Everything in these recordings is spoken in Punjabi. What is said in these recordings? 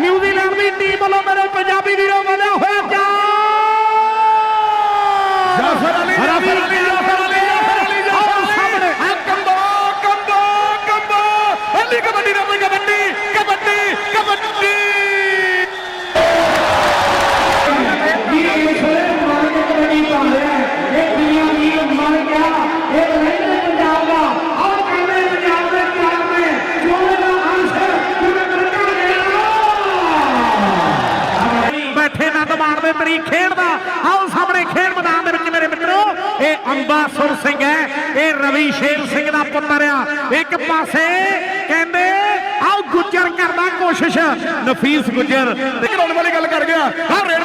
ਨਿਊਜ਼ੀਲੈਂਡ ਦੀ ਟੀਮ ਵੱਲੋਂ ਮੇਰੇ ਪੰਜਾਬੀ ਵੀਰੋ ਵਧਿਆ ਹੋਇਆ ਜਾ ਜਾਫਰ ਅਲੀ ਰਵੀ ਜਾਫਰ ਅਲੀ ਅੰਬਾਸੁਰ ਸਿੰਘ ਹੈ। ਇਹ ਰਵੀ ਸ਼ੇਰ ਸਿੰਘ ਦਾ ਪੁੱਤਰ ਆ। ਇੱਕ ਪਾਸੇ ਕਹਿੰਦੇ, ਆਓ ਗੁੱਜਰ ਕਰਦਾ ਕੋਸ਼ਿਸ਼। ਨਫੀਸ ਗੁੱਜਰ। ਤੇ ਕਰਾਉਣ ਵਾਲੀ ਗੱਲ ਕਰ ਗਿਆ।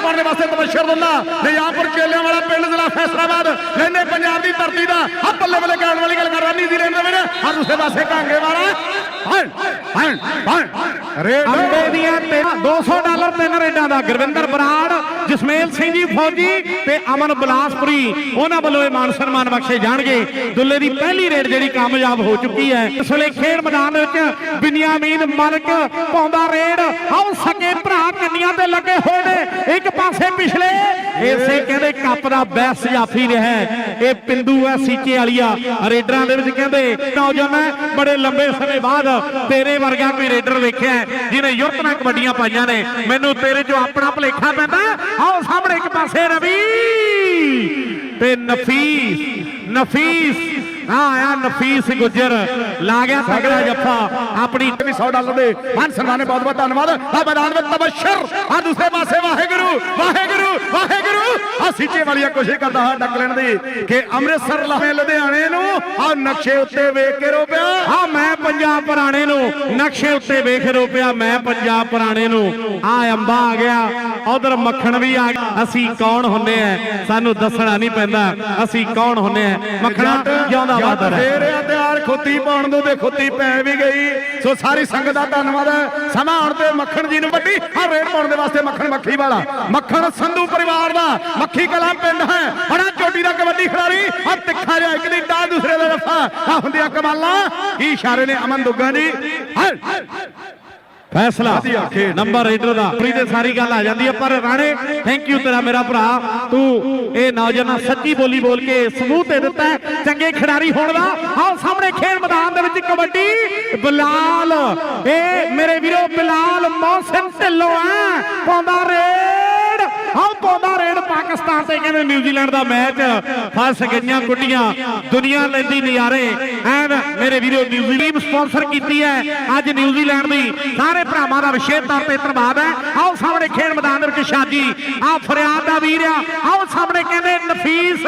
ਹਾਂ ਰੇਡ ਤਬਸ਼ਰ ਦੁੱਲਾ ਨਿਜ਼ਾਮਪੁਰ ਚੇਲਿਆਂ ਵਾਲਾ ਪਿੰਡ ਜ਼ਿਲ੍ਹਾ ਫੈਸਲਾਬਾਦ। ਲੈਨੇ ਪੰਜਾਬ ਦੀ ਧਰਤੀ ਦਾ ਆ ਬੱਲੇ ਬੱਲੇ ਕਰਨ ਵਾਲੀ ਗੱਲ ਕਰ ਰਿਹਾ ਨਿਊਜ਼ੀਲੈਂਡ ਦੇ ਵੀਰ ਆ ਦੂਸਰੇ ਪਾਸੇ ਕਾਂਗੇ ਵਾਲਾ। ਹਣ ਹਣ ਹਣ ਰੇਡ। ਅੰਬੇ ਦੀਆਂ 200 ਡਾਲਰ ਤਿੰਨ ਰੇਡਾਂ ਦਾ ਗੁਰਵਿੰਦਰ ਬਰਾੜ, ਜਸਮੇਲ ਸਿੰਘ ਜੀ ਫੌਜੀ ਤੇ ਅਮਨ ਬਲਾਸਪੁਰੀ। ਉਹਨਾਂ ਵੱਲੋਂ ਇਹ ਮਾਨ ਸਨਮਾਨ ਬਖਸ਼ੇ ਜਾਣਗੇ। ਦੁੱਲੇ ਦੀ ਪਹਿਲੀ ਰੇਡ ਜਿਹੜੀ ਕਾਮਯਾਬ ਹੋ ਚੁੱਕੀ ਹੈ। ਇਸ ਵੇਲੇ ਖੇਡ ਮੈਦਾਨ ਵਿੱਚ ਬਿਨਿਆਮੀਨ ਮਲਕ ਪਾਉਂਦਾ ਰੇਡ। ਆਓ ਸਕੇ ਭਰਾ ਕੰਨੀਆਂ ਤੇ ਲੱਗੇ ਹੋਏ ਨੇ। ਇੱਕ ਪਾਸੇ ਪਿਛਲੇ, ਇਸੇ ਕਹਿੰਦੇ ਕੱਪ ਦਾ ਬੈਸਟ ਜਾਫੀ ਰਿਹਾ ਇਹ ਪਿੰਦੂ ਹੈ ਸੀਕੇ ਵਾਲੀਆ। ਰੇਡਰਾਂ ਦੇ ਵਿੱਚ ਕਹਿੰਦੇ, ਨੌਜਵਾਨ ਬੜੇ ਲੰਬੇ ਸਮੇਂ ਬਾਅਦ ਤੇਰੇ ਵਰਗਾ ਕੋਈ ਰੇਡਰ ਵੇਖਿਆ ਜਿਹਨੇ ਯੁਰਤ ਨਾਲ ਕਬੱਡੀਆਂ ਪਾਈਆਂ ਨੇ। ਮੈਨੂੰ ਤੇਰੇ ਚੋਂ ਆਪਣਾ ਭੁਲੇਖਾ ਪੈਂਦਾ। ਆਓ ਸਾਹਮਣੇ ਇੱਕ ਪਾਸੇ, ਰਵੀ ਤੇ ਨਫੀਸ ਨਫੀਸ। ਆ ਆਇਆ ਨਫੀਸ ਗੁੱਜਰ। ਲਾ ਗਿਆ ਤਗੜਾ ਜੱਫਾ। ਆਪਣੀ ਵੀ 100 ਡਾਲਰ ਦੇ। ਮਾਨ ਸਨਮਾਨ ਨੇ ਬਹੁਤ ਬਹੁਤ ਧੰਨਵਾਦ। ਆ ਮੈਦਾਨ ਵਿੱਚ ਤਬਸ਼ਰ। ਆ ਦੂਸਰੇ ਪਾਸੇ ਵਾਹਿਗੁਰੂ ਵਾਹਿਗੁਰੂ ਵਾਹਿਗੁਰੂ। ਆ ਸੀਚੇ ਵਾਲੀਆ ਕੋਸ਼ਿਸ਼ ਕਰਦਾ ਹਾਂ ਡੱਕ ਲੈਣ ਦੀ ਕਿ ਅੰਮ੍ਰਿਤਸਰ ਲਾਵੇਂ ਲੁਧਿਆਣੇ ਨੂੰ। ਆ ਨਕਸ਼ੇ ਉੱਤੇ ਵੇਖ ਕੇ ਰੋਪਿਆ। ਆ ਮੈਂ ਪੰਜਾਬ ਪੁਰਾਣੇ ਨੂੰ। ਨਕਸ਼ੇ ਉੱਤੇ ਵੇਖ ਰੋਪਿਆ ਮੈਂ ਪੰਜਾਬ ਪੁਰਾਣੇ ਨੂੰ। ਆ ਅੰਬਾ ਆ ਗਿਆ। ਉਧਰ ਮੱਖਣ ਵੀ ਆ ਗਿਆ। ਅਸੀਂ ਕੌਣ ਹੁੰਨੇ ਆ? ਸਾਨੂੰ ਦੱਸਣਾ ਨਹੀਂ ਪੈਂਦਾ। ਅਸੀਂ ਕੌਣ ਹੁੰਨੇ ਆ? ਮੱਖਣਾ ਜਿਉਂਦਾ ਵਾਦਰ ਹੈ। ਫੇਰ ਆ ਤਿਆਰ ਖੁੱਤੀ ਪਾਉਣ ਨੂੰ ਤੇ ਖੁੱਤੀ ਪੈ ਵੀ ਗਈ। ਸੋ ਸਾਰੀ ਸੰਗਤ ਦਾ ਧੰਨਵਾਦ ਹੈ। ਸਮਾਂ ਆਉਣ ਤੇ ਮੱਖਣ ਜੀ ਨੂੰ ਵੱਡੀ ਆ ਰੇਡ ਪਾਉਣ ਦੇ ਵਾਸਤੇ ਮੱਖਣ ਮੱਖੀ ਵਾਲਾ। ਮੱਖਣ ਸੰਧੂ ਪਰਿਵਾਰ ਦਾ ਮੱਖੀ ਕਲਾ ਪਿੰਡ ਹੈ। ਬੜਾ ਚੋਟੀ ਦਾ ਕਬੱਡੀ ਖਿਡਾਰੀ ਆ ਤਿੱਖਾ ਜਿਹਾ ਇੱਕ ਦੀ ਡਾਂ ਦੂਸਰੇ ਦਾ ਰਫਾ। ਆ ਹੁੰਦੀਆਂ ਕਮਾਲਾਂ। ਕੀ ਇਸ਼ਾਰੇ ਨੇ ਅਮਨ ਦੁੱਗਾ ਜੀ? ਹਲ ਫੈਸਲਾ। ਨੰਬਰ ਰੇਡਰ ਦਾ। ਪ੍ਰੀ ਤੇ ਸਾਰੀ ਗੱਲ ਆ ਜਾਂਦੀ ਹੈ ਪਰ ਰਾਣੇ ਥੈਂਕ ਯੂ ਤੇਰਾ ਮੇਰਾ ਭਰਾ। ਤੂੰ ਇਹ ਨੌਜਵਾਨਾਂ ਸੱਚੀ ਬੋਲੀ ਬੋਲ ਕੇ ਸਬੂਤ ਦੇ ਦਿੱਤਾ ਚੰਗੇ ਖਿਡਾਰੀ ਹੋਣ ਦਾ। ਆਓ ਸਾਹਮਣੇ ਖੇਡ ਮੈਦਾਨ ਦੇ ਵਿੱਚ ਕਬੱਡੀ। ਬਿਲਾਲ। ਇਹ ਮੇਰੇ ਵੀਰੋ ਬਿਲਾਲ ਮੌਸਮ ਢਿੱਲੋਂ ਆ। ਪਾਉਂਦਾ ਰੇਡ ਆਓ ਪਾਉਂਦਾ ਰੇਡ ਪਾਕਿਸਤਾਨ ਤੇ, ਕਹਿੰਦੇ ਨਿਊਜ਼ੀਲੈਂਡ ਦਾ ਮੈਚ ਫਸ ਗਈਆਂ ਗੁੱਡੀਆਂ, ਦੁਨੀਆ ਲੈਂਦੀ ਨਜ਼ਾਰੇ। ਐਨ ਮੇਰੇ ਵੀਰੋ, ਨਿਊਜ਼ੀਲੈਂਡ ਸਪਾਂਸਰ ਕੀਤੀ ਹੈ। ਅੱਜ ਨਿਊਜ਼ੀਲੈਂਡ ਦੀ ਸਾਰੇ ਭਰਾਵਾਂ ਦਾ ਵਿਸ਼ੇਸ਼ ਤੌਰ ਤੇ ਧੰਨਵਾਦ ਹੈ। ਆਓ ਸਾਹਮਣੇ ਖੇਡ ਮੈਦਾਨ ਦੇ ਵਿੱਚ ਸ਼ਾਜੀ ਆ ਫਰਿਆਦ ਦਾ ਵੀਰ ਆ। ਆਓ ਸਾਹਮਣੇ ਕਹਿੰਦੇ ਨਫੀਸ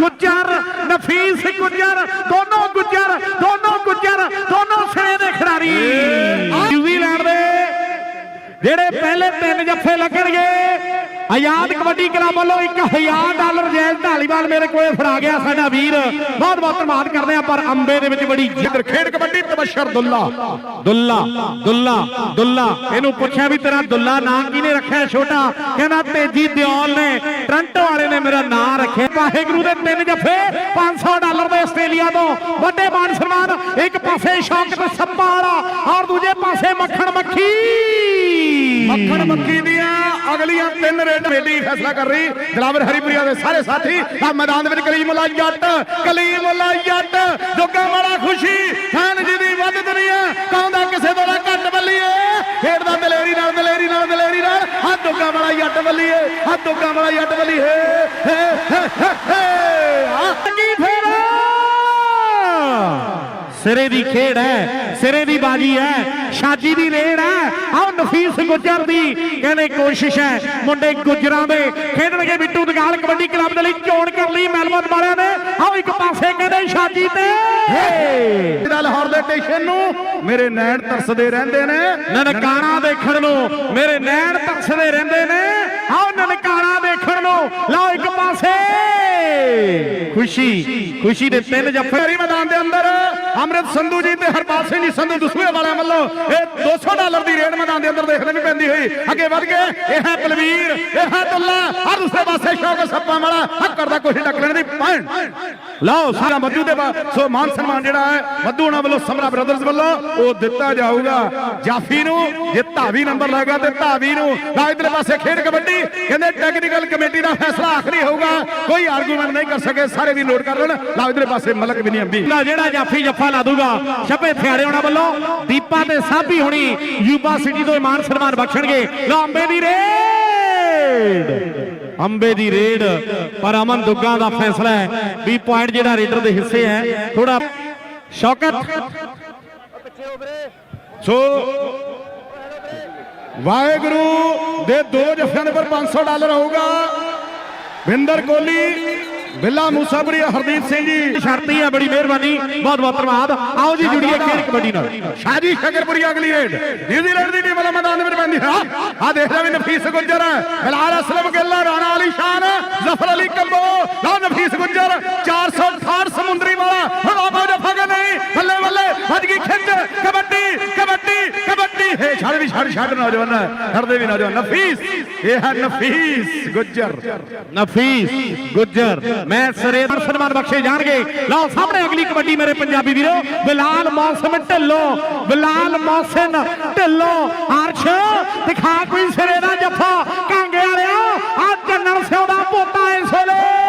ਗੁੱਜਰ ਨਫੀਸ ਗੁੱਜਰ, ਦੋਨੋਂ ਗੁੱਜਰ ਦੋਨੋਂ ਗੁੱਜਰ, ਦੋਨੋਂ ਸਿਰੇ ਦੇ ਖਿਡਾਰੀ। ਜਿਹੜੇ ਪਹਿਲੇ ਤਿੰਨ ਜੱਫੇ ਲੱਗਣਗੇ, ਆਜ਼ਾਦ ਕਬੱਡੀ ਕਲੱਬ ਵੱਲੋਂ 1000 ਡਾਲਰ ਜੈਲ ਢਾਲੀਵਾਲ ਮੇਰੇ ਕੋਲੇ ਫੜਾ ਗਿਆ ਸਾਡਾ ਵੀਰ। ਬਹੁਤ ਬਹੁਤ ਧੰਨਵਾਦ ਕਰਦੇ ਆ ਪਰ ਅੰਬੇ ਦੇ ਵਿੱਚ ਬੜੀ ਇੱਧਰ ਖੇਡ ਕਬੱਡੀ ਤਬਸ਼ਰ ਦੁੱਲਾ। ਦੁੱਲਾ ਦੁੱਲਾ ਦੁੱਲਾ। ਇਹਨੂੰ ਪੁੱਛਿਆ ਵੀ ਤੇਰਾ ਦੁੱਲਾ ਨਾਂ ਕਿਹਨੇ ਰੱਖਿਆ ਛੋਟਾ? ਕਹਿੰਦਾ ਤੇਜੀ ਦਿਓਲ ਨੇ। ਟ੍ਰਾਂਟੋ ਵਾਲੇ ਨੇ ਮੇਰਾ ਨਾਂ ਰੱਖਿਆ। ਵਾਹਿਗੁਰੂ ਦੇ ਤਿੰਨ ਜੱਫੇ 500 ਡਾਲਰ ਦੇ ਆਸਟ੍ਰੇਲੀਆ ਤੋਂ। ਵੱਡੇ ਮਾਨ ਸਨਮਾਨ, ਇੱਕ ਪਾਸੇ ਸ਼ੌਕਤ ਸੱਪਾ ਵਾਲਾ, ਔਰ ਦੂਜੇ ਪਾਸੇ ਮੱਖਣ ਮੱਖੀ। ਮੱਖਣ ਮੱਖੀ ਦੀਆਂ ਅਗਲੀਆਂ ਤਿੰਨ ਰੇਡ ਮੇਡੀ ਫੈਸਲਾ ਕਰ ਰਹੀ। ਦਿਲਾਵਰ ਹਰੀਪੁਰੀਆ ਦੇ ਸਾਰੇ ਸਾਥੀ ਆ ਮੈਦਾਨ ਦੇ ਵਿੱਚ ਕਲੀਮੁੱਲਾ ਜੱਟ ਕਲੀਮੁੱਲਾ ਜੱਟ। ਜੋਗਾ ਮਾੜਾ ਖੁਸ਼ੀ ਖਾਨ ਜੀ ਦੀ ਵੱਧ ਦੁਨੀਆ ਕੌਂਦਾ ਕਿਸੇ ਤੋਂ ਨਾ ਘੱਟ ਬੱਲੀਏ। ਖੇਡਦਾ ਦਲੇਰੀ ਨਾਲ ਦਲੇਰੀ ਨਾਲ ਦਲੇਰੀ ਨਾਲ। ਹੱਥ ਜੋਗਾ ਵਾਲਾ ਜੱਟ ਬੱਲੀਏ ਹੱਥ ਜੋਗਾ ਵਾਲਾ ਜੱਟ ਬੱਲੀਏ। ਹੇ ਹੇ ਹੇ। ਸਿਰੇ ਦੀ ਖੇਡ ਹੈ ਸਿਰੇ ਦੀ ਬਾਜੀ ਹੈ ਸ਼ਾਜੀ ਦੀ ਰੇਡ ਹੈ। ਆਹ ਨਫੀਸ ਗੁੱਜਰ ਦੀ ਕਹਿੰਦੇ ਕੋਸ਼ਿਸ਼ ਹੈ ਮੁੰਡੇ ਗੁੱਜਰਾਂ ਦੇ ਖੇਡਣਗੇ ਬਿੱਟੂ ਦਗਾਲ ਕਬੱਡੀ ਕਲੱਬ ਦੇ ਲਈ ਚੋਣ ਕਰ ਲਈ ਮੈਲਬਨ ਵਾਲਿਆਂ ਨੇ। ਆਹ ਇੱਕ ਪਾਸੇ ਕਹਿੰਦੇ ਸ਼ਾਜੀ ਤੇ। ਦਾ ਲਾਹੌਰ ਦੇ ਸਟੇਸ਼ਨ ਨੂੰ ਮੇਰੇ ਨੈਣ ਤਰਸਦੇ ਰਹਿੰਦੇ ਨੇ। ਨਨਕਾਣਾ ਦੇਖਣ ਨੂੰ ਮੇਰੇ ਨੈਣ ਤਰਸਦੇ ਰਹਿੰਦੇ ਨੇ। ਆਹ ਨਨਕਾਣਾ ਦੇਖਣ ਨੂੰ। ਲਓ ਇੱਕ ਪਾਸੇ। ਖੁਸ਼ੀ ਖੁਸ਼ੀ ਦੇ ਤਿੰਨ ਜੱਫੇ ਫੇਰੀ ਮੈਦਾਨ ਦੇ ਅੰਦਰ। ਅਮਰਿਤ ਸੰਧੂ ਜੀ ਤੇ ਹਰਪਾਲ ਸਿੰਘ ਜੀ, ਸੰਧੂ ਦਸੂਏ ਵਾਲਿਆਂ ਵੱਲੋਂ ਇਹ 200 ਡਾਲਰ ਦੀ ਰੇਡ ਮੈਦਾਨ ਦੇ ਅੰਦਰ ਦੇਖਣ ਨੂੰ ਪੈਂਦੀ ਹੋਈ। ਅੱਗੇ ਵੱਧ ਗਏ ਇਹ ਹੈ ਬਲਵੀਰ, ਇਹ ਹੈ ਦੁੱਲਾ। ਆ ਦੂਸਰੇ ਪਾਸੇ ਸ਼ੌਕ ਸੱਪਾਂ ਵਾਲਾ। ਹੱਕ ਕਰਦਾ ਕੋਸ਼ਿਸ਼ ਟੱਕ ਦੀ ਪੈਣ ਲਓ, ਸਾਰਾ ਮੱਧੂ ਦੇ ਸੋ ਮਾਨ ਸਨਮਾਨ ਜਿਹੜਾ ਹੈ, ਮੱਧੂ ਉਹਨਾਂ ਵੱਲੋਂ ਸਮਰਾ ਬ੍ਰਦਰਜ਼ ਵੱਲੋਂ ਉਹ ਦਿੱਤਾ ਜਾਊਗਾ। ਜਾਫੀ ਨੂੰ, ਜੇ ਧਾਵੀ ਨੰਬਰ ਲੱਗਾ ਤੇ ਧਾਵੀ ਨੂੰ ਨਾ ਇਧਰਲੇ ਪਾਸੇ ਖੇਡ ਕਬੱਡੀ। ਕਹਿੰਦੇ ਟੈਕਨੀਕਲ ਕਮੇਟੀ ਦਾ ਫੈਸਲਾ ਆਖਰੀ ਹੋਊਗਾ। ਕੋਈ ਆਰਗੂਮੈਂਟ ਨਹੀਂ ਕਰ ਸਕੇ ਸਾਰੇ ਵੀ ਨੋਟ ਕਰ ਲੈਣ। ਨਾ ਇਧਰਲੇ ਪਾਸੇ ਮਲਕ ਵੀ ਨਹੀਂ ਅੰਬੀ ਲਾ ਜਿਹੜਾ ਜਾਫੀ ਜੱਫਾ ਲਾ ਦੂਗਾ ਛੱਪੇ ਥਿਆੜੇ ਹੋਣਾ ਵੱਲੋਂ। ਦੀਪਾ ਤੇ ਸਾਬੀ ਹੋਣੀ ਯੂਬਾ ਸਿਟੀ ਤੋਂ ਇਮਾਨ ਸਨਮਾਨ ਬਖਸ਼ਣਗੇ। ਲਓ ਅੰਬੇ ਦੀ ਰੇਡ। ਅੰਬੇ ਦੀ ਰੇਡ। ਪਰ ਅਮਨ ਦੁੱਗਾ ਦਾ ਫੈਸਲਾ ਹੈ ਵੀ ਪੁਆਇੰਟ ਜਿਹੜਾ ਰੇਡਰ ਦੇ ਹਿੱਸੇ ਹੈ ਥੋੜਾ ਸ਼ੌਕਤ। ਸੋ ਵਾਹਿਗੁਰੂ ਦੇ ਦੋ ਜਫਿਆਂ ਦੇ ਪਰ 500 ਡਾਲਰ ਹੋਊਗਾ। ਵਿੰਦਰ ਕੋਹਲੀ ਬਿੱਲਾ ਮੂਸਾਪੁਰੀ ਹਰਦੀਪ ਸਿੰਘ ਜੀ। ਸ਼ਰਤੀ ਹੈ ਬੜੀ ਮਿਹਰਬਾਨੀ। ਬਹੁਤ ਬਹੁਤ ਧੰਨਵਾਦ। ਆਓ ਜੀ ਜੁੜੀਏ ਖੇਡ ਕਬੱਡੀ ਨਾਲ। ਸ਼ਾਜੀ ਸ਼ਕਰਪੁਰੀ ਅਗਲੀ ਰੇਡ। ਨਿਊਜ਼ੀਲੈਂਡ ਦੀ ਟੀਮ ਵਾਲਾ ਮੈਦਾਨ ਦੇ ਵਿੱਚ ਪੈਂਦੀ ਹੈ। ਆ ਦੇਖ ਲੈ ਵੀ ਨਫੀਸ ਗੁੱਜਰ ਬਿਲਾਲ ਅਸਲਮ ਗਿੱਲਾ ਰਾਣਾ ਅਲੀ ਸ਼ਾਨ ਜ਼ਫਰ ਅਲੀ ਕੰਬੋ। ਲਓ ਨਫੀਸ ਗੁੱਜਰ 468 ਸਮੁੰਦਰੀ ਵਾਲਾ ਹੁਣ ਆਬਾ ਜਫਾ ਕੇ ਨਹੀਂ। ਬੱਲੇ ਬੱਲੇ ਵੱਜ ਗਈ ਖਿੱਚ। ਕਬੱਡੀ ਕਬੱਡੀ। ਕਬੱਡੀ ਹੈ, ਛੱਡ ਵੀ, ਛੱਡ ਛੱਡ ਨੌਜਵਾਨ, ਛੱਡਦੇ ਵੀ ਨੌਜਵਾਨ। ਨਫੀਸ, ਇਹ ਹੈ ਨਫੀਸ, ਗੁੱਜਰ। ਨਫੀਸ, ਗੁੱਜਰ। ਮੈਂ ਸਰੇ ਦਾ ਸਨਮਾਨ ਬਖਸ਼ੇ ਜਾਣਗੇ। ਲਓ, ਸਾਹਮਣੇ ਅਗਲੀ ਕਬੱਡੀ ਮੇਰੇ ਪੰਜਾਬੀ ਵੀਰੋ, ਬਿਲਾਲ ਮੌਸਮ ਢਿੱਲੋ, ਬਿਲਾਲ ਮੌਸਮ ਢਿੱਲੋ। ਹਰਸ਼, ਦਿਖਾ ਕੋਈ ਸਿਰੇ ਦਾ ਜੱਫਾ। ਕਾਂਗੇ ਵਾਲਿਆ ਆ ਚੰਨਣ ਸਿਓ ਦਾ ਪੋਤਾ ਇਸ ਵੇਲੇ।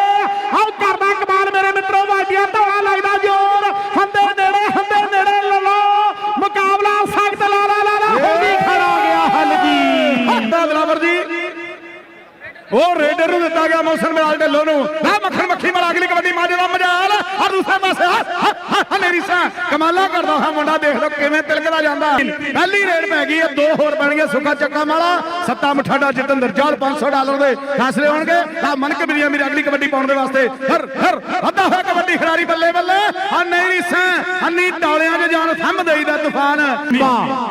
ਉਹ ਰੇਡਰ ਨੂੰ ਦਿੱਤਾ ਗਿਆ ਮੌਸਮ ਮਿਲਾਲ ਢਿੱਲੋਂ ਨੂੰ। ਨਾ ਮੱਖਣ ਮੱਖੀ ਮਾਰ ਅਗਲੀ ਕਬੱਡੀ ਮਾਜੇ ਦਾ ਮਜਾਲ। ਆ ਦੂਸਰੇ ਪਾਸੇ ਹਨੇਰੀ ਸਾ। ਕਮਾਲਾ ਕਰਦਾ ਹਾਂ ਮੁੰਡਾ, ਦੇਖ ਲਓ ਕਿਵੇਂ ਤਿਲਕਦਾ ਜਾਂਦਾ। ਪਹਿਲੀ ਰੇਡ ਪੈ ਗਈ ਦੋ ਹੋਰ ਬਣ ਗਏ, ਸੁੱਕਾ ਚੱਕਾ ਮਾਲਾ। ਸੱਤਾ ਮਠਾਡਾ ਜਤਿੰਦਰ ਜਾਲ 500 ਡਾਲਰ ਦੇ ਫੈਸਲੇ ਹੋਣਗੇ। ਆ ਮਨਕ ਬਿਰੀਆ ਮੇਰੀ ਅਗਲੀ ਕਬੱਡੀ ਪਾਉਣ ਦੇ ਵਾਸਤੇ। ਹਰ ਹਰ, ਅੱਧਾ ਹੋਇਆ ਕਬੱਡੀ ਖਿਡਾਰੀ ਬੱਲੇ ਬੱਲੇ। ਆ ਨਹੀਂ ਸਾ ਅੰਨੀ ਟੌਲਿਆਂ 'ਚ ਜਾਨ ਥੰਮ ਦੇਈਦਾ ਤੂਫਾਨ।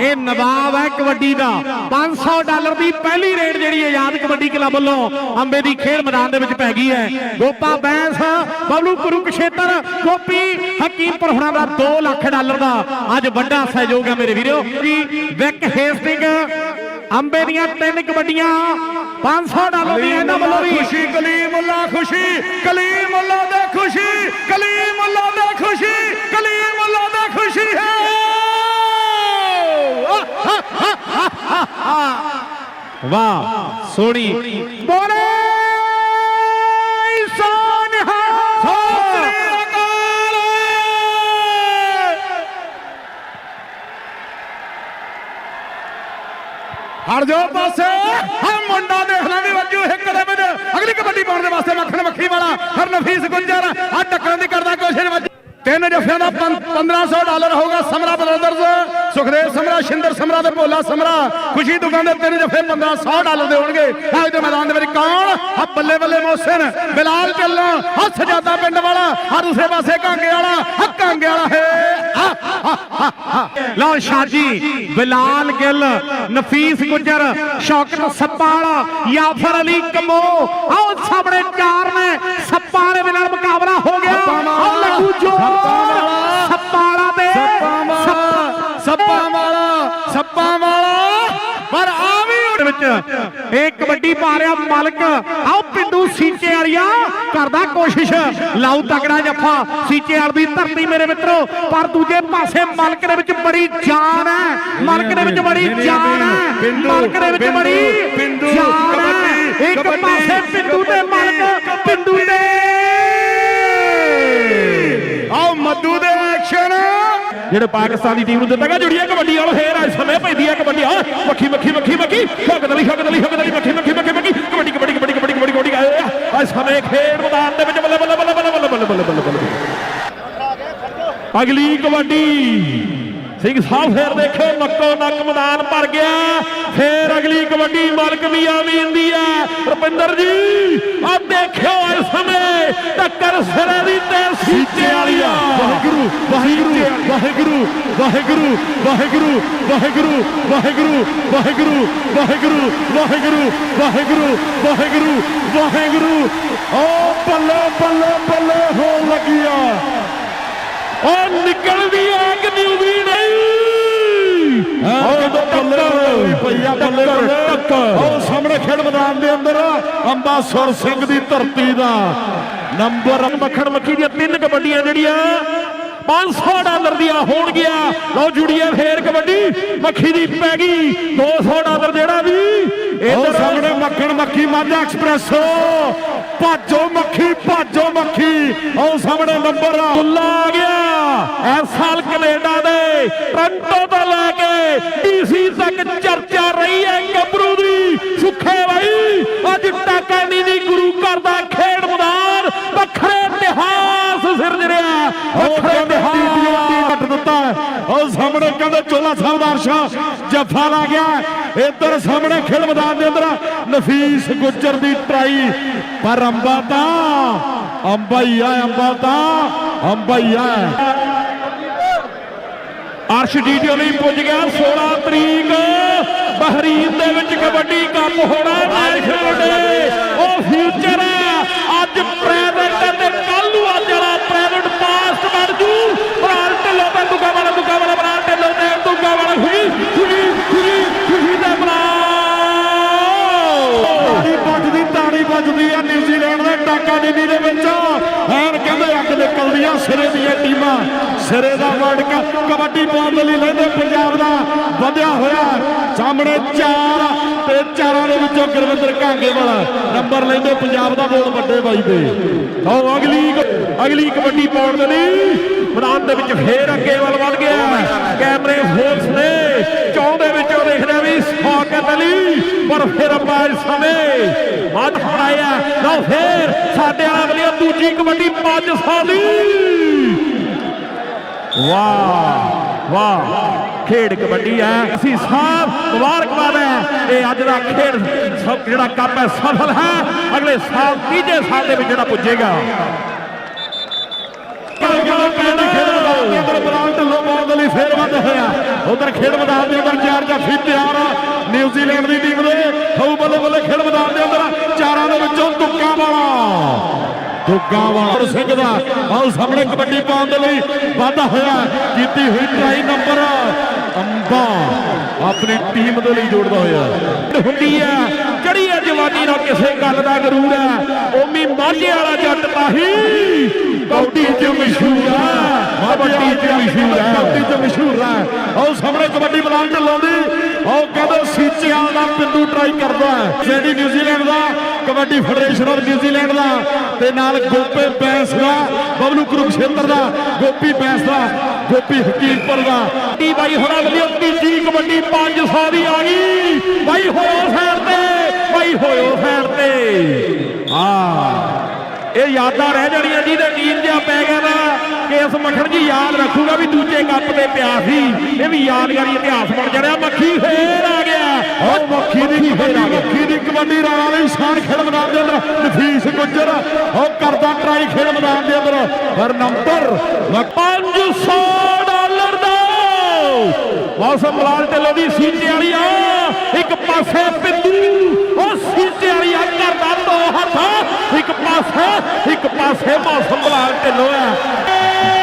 ਇਹ ਨਵਾਬ ਹੈ ਕਬੱਡੀ ਦਾ। 500 ਡਾਲਰ ਦੀ ਪਹਿਲੀ ਰੇਡ ਜਿਹੜੀ ਆਜ਼ਾਦ ਕਬੱਡੀ ਕਲੱਬ ਵੱਲੋਂ ਅੰਬੇ ਦੀ ਖੇਡ ਮੈਦਾਨ ਦੇ ਵਿੱਚ ਪੈ ਗਈ ਹੈ। ਗੋਪਾ ਬੈਂਸ ਬਬਲੂ ਕੁਰੂਕਸ਼ੇਤਰ ਗੋਪੀ ਹਕੀਮਪੁਰ ਹੁਣਾਂ ਦਾ 2 ਲੱਖ ਡਾਲਰ ਦਾ ਅੱਜ ਵੱਡਾ ਸਹਿਯੋਗ ਹੈ ਮੇਰੇ ਵੀਰੋ। ਜੀ ਵਿਕ ਹੇਸਟਿੰਗ ਅੰਬੇ ਦੀਆਂ ਤਿੰਨ ਕਬੱਡੀਆਂ 500 ਡਾਲਰ ਦੀਆਂ ਇਹਨਾਂ ਵੱਲੋਂ ਵੀ ਖੁਸ਼ੀ ਕਲੀਮੁੱਲਾ ਖੁਸ਼ੀ ਕਲੀਮੁੱਲਾ ਦੇ ਖੁਸ਼ੀ। ਵਾਹ ਸੋਹਣੀ। ਬੋਲੇ ਸੋਨਹਾ ਹਟ ਜਾਓ ਪਾਸੇ ਹਾਂ ਮੁੰਡਾ ਦੇਖ ਲੈ ਵੀ ਵੱਜੂ ਇੱਕ ਦੇ ਵਿੱਚ। ਅਗਲੀ ਕਬੱਡੀ ਪਾਉਣ ਦੇ ਵਾਸਤੇ ਮੱਖਣ ਮੱਖੀ ਵਾਲਾ ਹਰ ਨਫੀਸ ਗੁੰਜਰ ਆ ਟੱਕਰਾਂ ਦੀ ਕਰਦਾ ਕੋਸ਼ਿਸ਼ ਵੱਜ ਤਿੰਨ ਜਫਿਆਂ ਦਾ ਪੰ- 1500 ਡਾਲਰ ਹੋਊਗਾ ਸਮਰਾ ਬ੍ਰਦਰਜ਼। ਸੁਖਦੇਵ ਸਮਰਾ, ਸ਼ਿੰਦਰ ਸਮਰਾ ਤੇ ਭੋਲਾ ਸਮਰਾ। ਖੁਸ਼ੀ ਦੁਕਾਨ ਦੇ ਤਿੰਨ ਜਫੇ 1500 ਡਾਲਰ ਦੇ ਹੋਣਗੇ। ਅੱਜ ਦੇ ਮੈਦਾਨ ਦੇ ਵਿੱਚ ਕੌਣ? ਆ ਬੱਲੇ ਬੱਲੇ ਮੋਹਸਨ, ਬਿਲਾਲ ਚੱਲਾਂ ਆ ਸਜਾਦਾ ਪਿੰਡ ਵਾਲਾ ਆ ਦੂਸਰੇ ਪਾਸੇ ਕਾਂਗੇ ਵਾਲਾ ਆ ਕਾਂਗੇ ਵਾਲਾ ਹੈ। ਲਓ ਸ਼ਾਜੀ ਬਿਲਾਲ ਗਿੱਲ, ਨਫੀਸ ਗੁੱਜਰ, ਸ਼ੌਕਤ ਵਾਲਾ, ਯਾਫਰ ਅਲੀ ਕਮੋ ਆਓ ਸਾਹਮਣੇ ਚਾਰ ਨੇ, ਸੱਪਾਂ ਵਾਲੇ ਦੇ ਨਾਲ ਮੁਕਾਬਲਾ ਵਿੱਚ। ਇਹ ਕਬੱਡੀ ਪਾ ਰਿਹਾ ਮਾਲਕ। ਆਓ ਪਿੰਡੂ ਸੀਚੇ ਵਾਲੀਆ ਕਰਦਾ ਕੋਸ਼ਿਸ਼। ਲਾਉ ਤਕੜਾ ਜੱਫਾ। ਸੀਚੇ ਵਾਲ ਦੀ ਧਰਤੀ ਮੇਰੇ ਮਿੱਤਰੋ ਪਰ ਦੂਜੇ ਪਾਸੇ ਮਾਲਕ ਦੇ ਵਿੱਚ ਬੜੀ ਜਾਨ ਹੈ। ਮਾਲਕ ਦੇ ਵਿੱਚ ਬੜੀ ਜਾਨ ਹੈ। ਮਾਲਕ ਦੇ ਵਿੱਚ ਬੜੀ ਪਿੰਡੂ, ਜਾਨ ਹੈ। ਕਬੱਡੀ, ਇੱਕ ਪਾਸੇ ਪਿੰਡੂ ਤੇ ਮਾਲਕ ਪਿੰਡੂ ਦੇ। ਆਓ ਮੱਦੂ ਦੇ ਐਕਸ਼ਨ। ਜਿਹੜੇ ਪਾਕਿਸਤਾਨ ਦੀ ਟੀਮ ਨੂੰ ਦਿੱਤਾ ਗਿਆ ਜੁੜੀਏ ਕਬੱਡੀ ਵਾਲ ਫੇਰ ਇਸ ਸਮੇਂ ਪੈਂਦੀ ਹੈ ਕਬੱਡੀ ਆ ਮੱਖੀ ਮੱਖੀ ਮੱਖੀ ਮੱਖੀ ਸ਼ੌਕਤ ਅਲੀ ਸ਼ੌਕਤ ਮੱਖੀ ਮੱਖੀ ਮੱਖੀ ਮੱਖੀ, ਕਬੱਡੀ ਕਬੱਡੀ ਕਬੱਡੀ ਕਬੱਡੀ ਕਬੱਡੀ ਕਬੱਡੀ, ਆਏ ਆ ਇਸ ਸਮੇਂ ਖੇਡ ਮੈਦਾਨ ਦੇ ਵਿੱਚ, ਬੱਲੇ ਬੱਲੇ ਬੱਲੇ ਬੱਲੇ ਬੱਲੇ ਬੱਲੇ ਬੱਲੇ ਬੱਲੇ ਬੱਲੇ। ਅਗਲੀ ਕਬੱਡੀ, ਸਿੰਘ ਸਾਹਿਬ ਫੇਰ ਦੇਖੋ ਨੱਕੋ ਨੱਕ ਮੈਦਾਨ ਭਰ ਗਿਆ। ਫੇਰ ਅਗਲੀ ਕਬੱਡੀ ਮਾਲਕ ਵੀ ਆਵੀਂਦੀ ਹੈ ਰੁਪਿੰਦਰ ਜੀ ਆ ਦੇਖਿਓ ਇਸ ਸਮੇਂ ਟੱਕਰ ਸਿਰੇ ਦੀ ਤੇ ਸੀਚੇ ਵਾਲੀ ਆ ਵਾਹਿਗੁਰੂ ਵਾਹਿਗੁਰੂ ਵਾਹਿਗੁਰੂ ਵਾਹਿਗੁਰੂ ਵਾਹਿਗੁਰੂ ਵਾਹਿਗੁਰੂ ਵਾਹਿਗੁਰੂ ਵਾਹਿਗੁਰੂ ਵਾਹਿਗੁਰੂ ਵਾਹਿਗੁਰੂ ਵਾਹਿਗੁਰੂ ਵਾਹਿਗੁਰੂ ਵਾਹਿਗੁਰੂ ਓ ਬੱਲੇ ਬੱਲੇ ਬੱਲੇ ਹੋ ਲੱਗਿਆ ਉਹ ਨਿਕਲਦੀ ਹੈ ਕਿ ਨਿਊਜ਼ੀ ਨਹੀਂ ਉਹ ਬੱਲੇ ਹੋਈ ਪਈਆ ਬੱਲੇ ਬੱਲੇ। ਉਹ ਸਾਹਮਣੇ ਖੇਡ ਮੈਦਾਨ ਦੇ ਅੰਦਰ ਅੰਬਾਸੁਰ ਸਿੰਘ ਦੀ ਧਰਤੀ ਦਾ ਨੰਬਰ ਮੱਖਣ ਮੱਖੀ ਦੀਆਂ ਤਿੰਨ ਕਬੱਡੀਆਂ ਜਿਹੜੀਆਂ 500 ਡਾਲਰ ਦੀਆਂ ਹੋਣਗੀਆਂ। ਲਓ ਜੁੜੀਏ ਫੇਰ ਕਬੱਡੀ ਮੱਖੀ ਦੀ ਪੈ ਗਈ। 200 ਡਾਲਰ ਜਿਹੜਾ ਵੀ ਇਧਰ ਸਾਹਮਣੇ ਮੱਖਣ ਮੱਖੀ ਮਾਝਾ ਐਕਸਪ੍ਰੈਸ। ਭਾਜੋ ਮੱਖੀ ਭਾਜੋ ਮੱਖੀ। ਉਹ ਸਾਹਮਣੇ ਨੰਬਰ ਤੁੱਲਾ ਆ ਗਿਆ। ਇਸ ਸਾਲ ਕੈਨੇਡਾ ਦੇ ਟ੍ਰਾਂਟੋ ਤੋਂ ਲੈ ਕੇ ਡੀਸੀ ਤੱਕ ਚਰਚਾ ਰਹੀ ਹੈ ਗੱਭਰੂ ਦੀ। ਸੁੱਖੇ ਬਾਈ ਅੱਜ ਟਾਕਾਨੀ ਦੀ ਗੁਰੂ ਘਰ ਦਾ ਖੇਡ ਮੈਦਾਨ ਵੱਖਰੇ ਇਤਿਹਾਸ ਸਿਰਜ ਰਿਹਾ। ਵੱਖਰੇ ਉਹ ਸਾਹਮਣੇ ਕਹਿੰਦੇ ਚੋਲਾ ਸਾਹਿਬ ਦਾ ਅਰਸ਼ਾ ਜੱਫਾ ਲਾ ਗਿਆ, ਇੱਧਰ ਸਾਹਮਣੇ ਖੇਡ ਮੈਦਾਨ ਦੇ ਅੰਦਰ ਨਫੀਸ ਗੁੱਜਰ ਦੀ ਟਰਾਈ। ਪਰ ਅੰਬਾ ਤਾਂ ਅੰਬਾ ਹੀ ਆ, ਅੰਬਾ ਤਾਂ ਅੰਬਾ ਹੀ ਆ। ਅਰਸ਼ ਡੀਡੀਓ ਲਈ ਪੁੱਜ ਗਿਆ 16 ਤਰੀਕ। ਬਹਰੀਨ ਦੇ ਵਿੱਚ ਕਬੱਡੀ ਕੱਪ ਹੋਣਾ ਨੈਸ਼ਨਲ ਡੇ ਉਹ ਫਿਊਚਰ ਹੈ। ਸਿਰੇ ਦੀਆਂ ਟੀਮਾਂ, ਸਿਰੇ ਦਾ ਵਰਲਡ ਕੱਪ ਕਬੱਡੀ ਪਾਉਣ ਦੇ ਲਈ ਲੈਂਦੇ ਪੰਜਾਬ ਦਾ, ਵਧਿਆ ਹੋਇਆ। ਸਾਹਮਣੇ ਚਾਰ, ਤੇ ਚਾਰਾਂ ਦੇ ਵਿੱਚੋਂ ਗੁਰਵਿੰਦਰ ਘਾਂਗੇ ਵਾਲਾ ਨੰਬਰ ਲੈਂਦੇ ਪੰਜਾਬ ਦਾ ਬੋਲ ਵੱਡੇ ਬਾਈ ਦੇ। ਲਓ ਅਗਲੀ ਅਗਲੀ ਕਬੱਡੀ ਪਾਉਣ ਦੇ ਲਈ। ਮੈਦਾਨ ਦੇ ਵਿੱਚ ਫੇਰ ਅੱਗੇ ਵੱਲ ਵੱਧ ਗਿਆ। ਕੈਮਰੇ ਫੋਕਸ ਨੇ ਚੌਂ ਦੇ ਵਿੱਚੋਂ ਦੇਖਦੇ ਵੀ ਸੌਕਤ ਅਲੀ ਪਰ ਫਿਰ ਬਾਜ ਸਮੇਂ ਮੱਧ ਫੜਾਇਆ ਲਓ ਫੇਰ ਸਾਡੇ ਵਾਲਾ ਅਗਲੀ ਦੂਜੀ ਕਬੱਡੀ 500 ਦੀ। ਵਾਹ ਵਾਹ, ਖੇਡ ਕਬੱਡੀ ਹੈ ਅਸੀਂ ਸਾਹਿਬ ਮੁਬਾਰਕਬਾਦ ਹੈ ਇਹ ਅੱਜ ਦਾ ਖੇਡ ਸਭ ਜਿਹੜਾ ਕੰਮ ਹੈ ਸਫਲ ਹੈ। ਅਗਲੇ ਸਾਲ ਤੀਜੇ ਸਾਲ ਦੇ ਵਿੱਚ ਜਿਹੜਾ ਪੁੱਜੇਗਾ। ਦੇ ਲਈ ਫੇਰ ਵੱਧ ਹੋਇਆ ਉਧਰ ਖੇਡ ਮੈਦਾਨ ਦੇ ਅੰਦਰ ਚਾਰ ਜਾਫੀ ਤਿਆਰ ਆ। ਨਿਊਜ਼ੀਲੈਂਡ ਦੀ ਟੀਮ ਦੇ ਹਉ ਬੱਲੇ ਬੱਲੇ ਖੇਡ ਮੈਦਾਨ ਦੇ ਅੰਦਰ। ਚਾਰਾਂ ਦੇ ਵਿੱਚੋਂ ਤੁੱਕਾ ਵਾਲਾ। ਤੁੱਕਾ ਵਾਲਾ ਸਿੰਘ ਦਾ ਆਹ ਸਾਹਮਣੇ ਕਬੱਡੀ ਪਾਉਣ ਦੇ ਲਈ ਵਾਧਾ ਹੋਇਆ। ਕੀਤੀ ਹੋਈ ਟਰਾਈ ਨੰਬਰ ਅੰਬਾ ਆਪਣੀ ਟੀਮ ਦੇ ਲਈ ਜੋੜਦਾ ਹੋਇਆ। ਹੁੰਦੀ ਹੈ ਜਵਾਨੀ ਨਾਲ ਕਿਸੇ ਗੱਲ ਦਾ ਗਰੂਰ ਹੈ। ਓਮੀ ਮਾਝੇ ਵਾਲਾ ਜੱਟ ਤਾਹੀ ਕੌਡੀ ਚ ਮਸ਼ਹੂਰ ਹੈ। ਕਬੱਡੀ ਚ ਮਸ਼ਹੂਰ ਹੈ। ਕਬੱਡੀ ਚ ਮਸ਼ਹੂਰ ਹੈ। ਆਹ ਸਾਹਮਣੇ ਕਬੱਡੀ ਬਲਾਨ ਢਿੱਲਾਉਂਦੀ ਆਹ ਕਹਿੰਦੇ ਸੀਚਿਆਂ ਦਾ ਪਿੰਡੂ ਟਰਾਈ ਕਰਦਾ ਹੈ। ਜਿਹੜੀ New Zealand the kabaddi federation of New Zealand ਦਾ। ਤੇ ਨਾਲ ਗੋਪੇ ਬੈਂਸ ਦਾ ਬਬਲੂ ਕੁਰੂਕਸ਼ੇਤਰ ਦਾ ਗੋਪੀ ਬੈਂਸ ਦਾ ਗੋਪੀ ਹਕੀਮਪੁਰ ਦਾ। ਟੀ ਬਾਈ ਹੋਣਾ ਲਈ ਤੀਜੀ ਕਬੱਡੀ 500 ਦੀ ਆ ਗਈ। ਬਾਈ ਹੋਇਓ ਸਾਈਡ ਤੇ। ਬਾਈ ਹੋਇਓ ਸਾਈਡ ਤੇ। ਆ ਇਹ ਯਾਦਾਂ ਰਹਿ ਜਾਣੀਆਂ ਜਿਹਦੇ ਨੀਂਦ ਜਿਹਾ ਪੈ ਗਿਆ ਨਾ ਕਿ ਇਸ ਮੱਖਣ ਜੀ ਯਾਦ ਰੱਖੂਗਾ ਵੀ ਦੂਜੇ ਕੱਪ ਤੇ ਪਿਆ ਸੀ। ਇਹ ਵੀ ਯਾਦਗਾਰੀ ਇਤਿਹਾਸ ਬਣ ਜਾਣਿਆ ਮੱਖੀ ਫੇਰ ਆ ਗਿਆ। ਉਹ ਮੱਖੀ ਦੀ ਕਬੱਡੀ ਮੱਖੀ ਦੀ ਕਬੱਡੀ ਰਾਣਾ ਲਈ ਸ਼ਾਨ ਖੇਡ ਮੈਦਾਨ ਦੇ ਅੰਦਰ ਨਫੀਸ ਗੁੱਜਰ ਉਹ ਕਰਦਾ ਟਰਾਈ ਖੇਡ ਮੈਦਾਨ ਦੇ ਅੰਦਰ। ਪਰ ਨੰਬਰ 500 ਡਾਲਰ ਦਾ। ਮੌਸਮ ਲਾਲ ਢਿੱਲੋਂ ਦੀ ਸੀਟੇ ਵਾਲੀ ਆ। ਇੱਕ ਪਾਸੇ ਬਿੰਦੂ ਪਾਸੇ ਇੱਕ ਪਾਸੇ ਮੌਸਮ ਲਾਲ ਢਿੱਲੋਂ ਆ